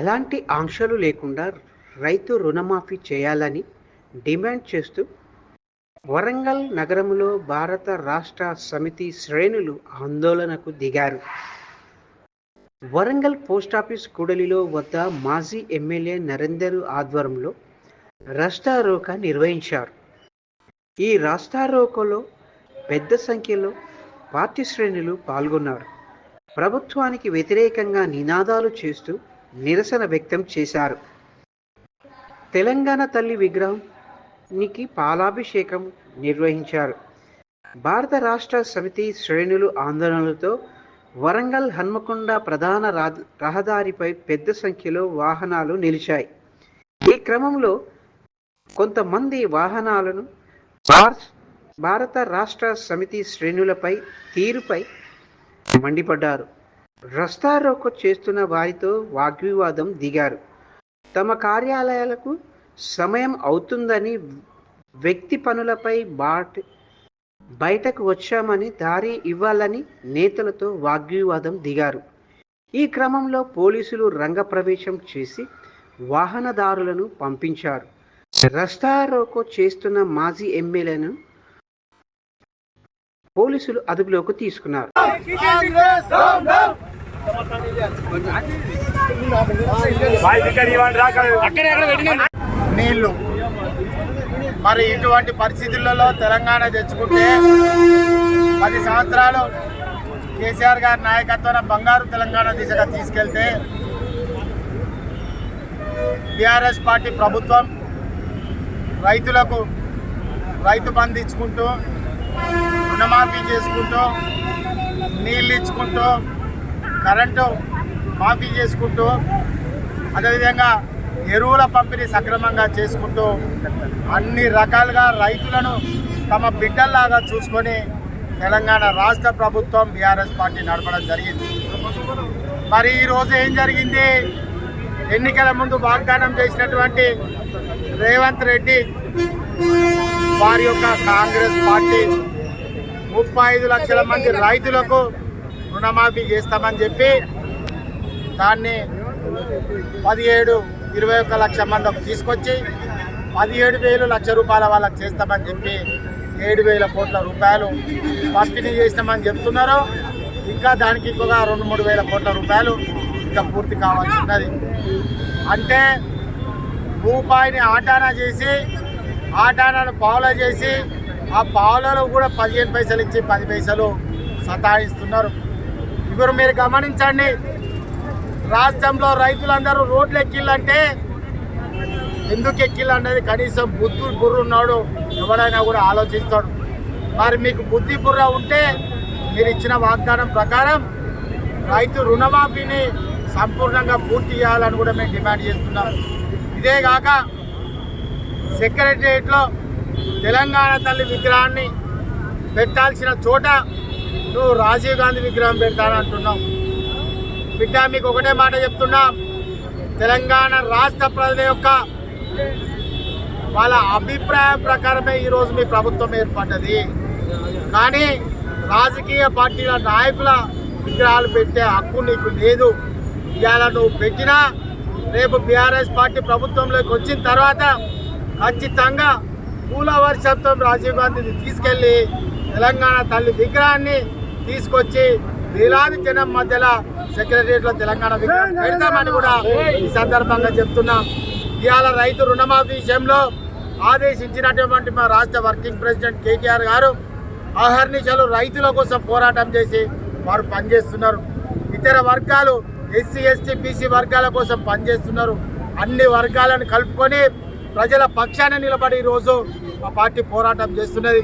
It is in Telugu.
ఎలాంటి ఆంక్షలు లేకుండా రైతు రుణమాఫీ చేయాలని డిమాండ్ చేస్తూ వరంగల్ నగరంలో భారత రాష్ట్ర సమితి శ్రేణులు ఆందోళనకు దిగారు. వరంగల్ పోస్టాఫీస్ కూడలిలో వద్ద మాజీ ఎమ్మెల్యే నరేందర్ ఆధ్వర్యంలో రస్తా నిర్వహించారు. ఈ రాస్తారోకోలో పెద్ద సంఖ్యలో పార్టీ శ్రేణులు పాల్గొన్నారు. ప్రభుత్వానికి వ్యతిరేకంగా నినాదాలు చేస్తూ నిరసన వ్యక్తం చేశారు. తెలంగాణ తల్లి విగ్రహానికి పాలాభిషేకం నిర్వహించారు. భారత రాష్ట్ర సమితి శ్రేణులు ఆందోళనలతో వరంగల్ హన్మకొండ ప్రధాన రహదారిపై పెద్ద సంఖ్యలో వాహనాలు నిలిచాయి. ఈ క్రమంలో కొంతమంది వాహనాలను భారత రాష్ట్ర సమితి శ్రేణులపై తీరుపై మండిపడ్డారు. రస్తా రోకో చేస్తున్న వారితో వాగ్వివాదం దిగారు. తమ కార్యాలయాలకు సమయం అవుతుందని వ్యక్తి పనులపై బాట బయటకు వచ్చామని దారి ఇవ్వాలని నేతలతో వాగ్వివాదం దిగారు. ఈ క్రమంలో పోలీసులు రంగప్రవేశం చేసి వాహనదారులను పంపించారు. రస్తా రోకో చేస్తున్న మాజీ ఎమ్మెల్యేను పోలీసులు అదుపులోకి తీసుకున్నారు. నీళ్ళు మరి ఇటువంటి పరిస్థితులలో తెలంగాణ తెచ్చుకుంటే పది సంవత్సరాలు కేసీఆర్ గారి నాయకత్వాన బంగారు తెలంగాణ దిశగా తీసుకెళ్తే బీఆర్ఎస్ పార్టీ ప్రభుత్వం రైతులకు రైతు బంధు ఇచ్చుకుంటూ రుణమాఫీ చేసుకుంటూ నీళ్ళు ఇచ్చుకుంటూ కరెంటు మాఫీ చేసుకుంటూ అదేవిధంగా ఎరువుల పంపిణీ సక్రమంగా చేసుకుంటూ అన్ని రకాలుగా రైతులను తమ బిడ్డల్లాగా చూసుకొని తెలంగాణ రాష్ట్ర ప్రభుత్వం బీఆర్ఎస్ పార్టీ నడపడం జరిగింది. మరి ఈరోజు ఏం జరిగింది? ఎన్నికల ముందు వాగ్దానం చేసినటువంటి రేవంత్ రెడ్డి వారి యొక్క కాంగ్రెస్ పార్టీ ముప్పై ఐదు లక్షల మంది రైతులకు రుణమాఫీ చేస్తామని చెప్పి దాన్ని పదిహేడు ఇరవై ఒక్క లక్ష మంది తీసుకొచ్చి పదిహేడు వేలు లక్ష రూపాయల వాళ్ళకి చేస్తామని చెప్పి ఏడు వేల కోట్ల రూపాయలు పంపిణీ చేస్తామని చెప్తున్నారు. ఇంకా దానికి ఇంకొక రెండు మూడు వేల కోట్ల రూపాయలు ఇంకా పూర్తి కావాల్సి ఉన్నది. అంటే రూపాయిని ఆటానా చేసి ఆటానాను పావులా చేసి ఆ పావులలో కూడా పదిహేను పైసలు ఇచ్చి పది పైసలు సతాయిస్తున్నారు. ఇప్పుడు మీరు గమనించండి. రాష్ట్రంలో రైతులందరూ రోడ్లు ఎక్కిళ్ళంటే ఎందుకు ఎక్కిళ్ళు కనీసం బుద్ధి బుర్ర ఉన్నాడు ఎవడైనా కూడా ఆలోచిస్తాడు. మరి మీకు బుద్ధి బుర్ర ఉంటే మీరు ఇచ్చిన వాగ్దానం ప్రకారం రైతు రుణమాఫీని సంపూర్ణంగా పూర్తి చేయాలని కూడా మేము డిమాండ్ చేస్తున్నాం. ఇదే కాక సెక్రటరియట్లో తెలంగాణ తల్లి విగ్రహాన్ని పెట్టాల్సిన చోట నువ్వు రాజీవ్ గాంధీ విగ్రహం పెడతానంటున్నావు బిడ్డ మీకు ఒకటే మాట చెప్తున్నా. తెలంగాణ రాష్ట్ర ప్రజల యొక్క వాళ్ళ అభిప్రాయం ప్రకారమే ఈరోజు మీ ప్రభుత్వం ఏర్పడ్డది. కానీ రాజకీయ పార్టీల నాయకుల విగ్రహాలు పెట్టే హక్కు నీకు లేదు. ఇవాళ నువ్వు పెట్టినా రేపు బీఆర్ఎస్ పార్టీ ప్రభుత్వంలోకి వచ్చిన తర్వాత ఖచ్చితంగా పూల వర్షంతో రాజీవ్ గాంధీని తీసుకెళ్ళి తెలంగాణ తల్లి విగ్రహాన్ని తీసుకొచ్చి వేలాది జనం మధ్యలో సెక్రటరియట్లో తెలంగాణ పెడతామని కూడా ఈ సందర్భంగా చెప్తున్నాం. ఇవాళ రైతు రుణమాఫీ విషయంలో ఆదేశించినటువంటి మా రాష్ట్ర వర్కింగ్ ప్రెసిడెంట్ కేటీఆర్ గారు అహర్నిశలు రైతుల కోసం పోరాటం చేసి వారు పనిచేస్తున్నారు. ఇతర వర్గాలు ఎస్సీ ఎస్టీ బీసీ వర్గాల కోసం పనిచేస్తున్నారు. అన్ని వర్గాలను కలుపుకొని ప్రజల పక్షాన నిలబడి ఈరోజు మా పార్టీ పోరాటం చేస్తున్నది.